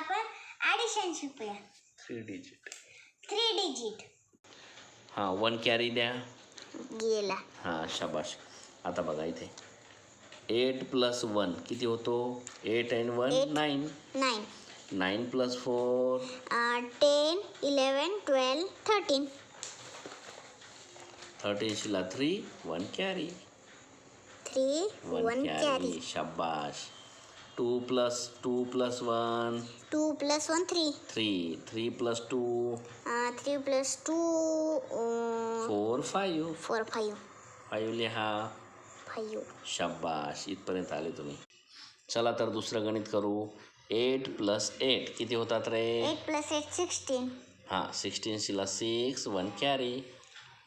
आपण ॲडिशन शिकूया three digit three digit हां वन कॅरी द्या. गेला. हां शाबाश. आता बघा इथे. एट प्लस वन किती होतो? Eight and one Eight. Nine nine nine plus four ten eleven twelve thirteen थर्टीनशीला three one carry three one one carry carry शाबाश. Two plus two plus one. Two plus one three. Three. Three plus two. Three plus two four five four five five लिहा. Five शाबाश इथपर्यंत आले तुम्ही. चला तर दुसरं गणित करू. एट प्लस एट किती होतात रे? Eight plus eight sixteen. हां सिक्स्टीनशीला six one carry.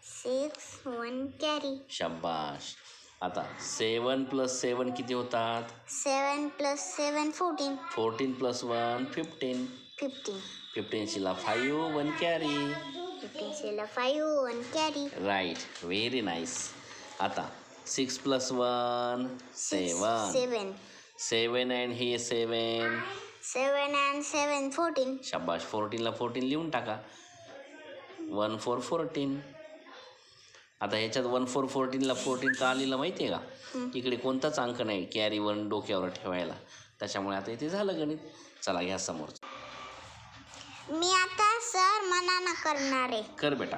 Six one carry. शाबाश. आता सेवन प्लस सेवन किती होतात? Seven plus seven fourteen. Fourteen plus one fifteen. Fifteen. फिफ्टीनशीला five one carry. Fifteen सेला five one carry. Right very nice. आता six plus one seven. Seven. Seven and he seven. Seven and seven fourteen. शाबाश फोर्टीनला fourteen लिहून टाका. One four fourteen. आता ह्याच्यात one four फोर्टीनला fourteen का लिहिलं माहिती आहे का? इकडे कोणताच अंक नाही कॅरी वन डोक्यावर ठेवायला. त्याच्यामुळे आता इथे झालं गणित. चला घ्या समोर मी आता सर मनानं करणार आहे. कर बेटा.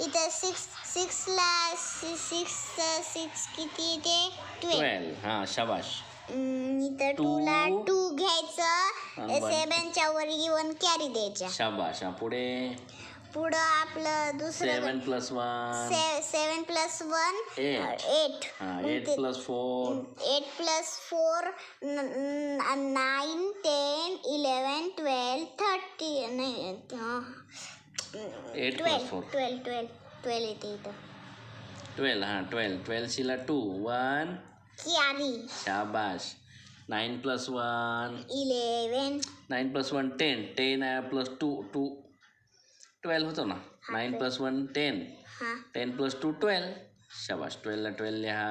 इथं सिक्स सिक्सला सिक्स सिक्स किती ते ट्वेल्व हां शाबाश. इथं Two. टूला टू घ्यायचं. सेवनच्या वर वन कॅरी द्यायच्या. शाबाश. पुढे. पुढं आपलं दुसरं seven plus one seven plus one Eight. Eight हां eight plus four eight plus four nine ten eleven twelve thirty eight plus twelve four twelve twelve twelve येते इथं. ट्वेल्व हां ट्वेल्व ट्वेल्वशीला टू वन कॅरी शाबाश nine plus one eleven nine plus one ten ten plus two two twelve होतो ना? Nine plus one ten. हां. Ten plus two twelve. शाबाश ट्वेल्वला ट्वेल्व लिहा.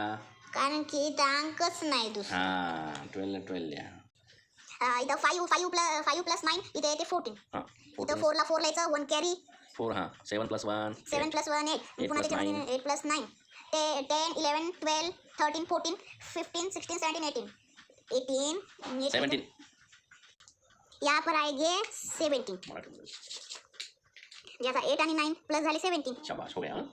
कारण की इथं अंकच नाही दुसरा. हां ट्वेल्वला ट्वेल्व लिहा. इथं five five plus five plus nine इथे येते फोर्टीन हां इथं फोर्टीन फोरला फोर लिहायचं वन कॅरी फोर हां. Seven plus one seven plus one eight Eight. पुन्हा plus त्याच्यामध्ये एट प्लस नाईन ते ten eleven twelve thirteen fourteen fifteen sixteen seventeen eighteen eighteen seventeen यहाँ पर आएंगे सेवन्टीन ज्याचा एट आणि नाईन प्लस झाले सेव्हन्टीन शबाश हो गया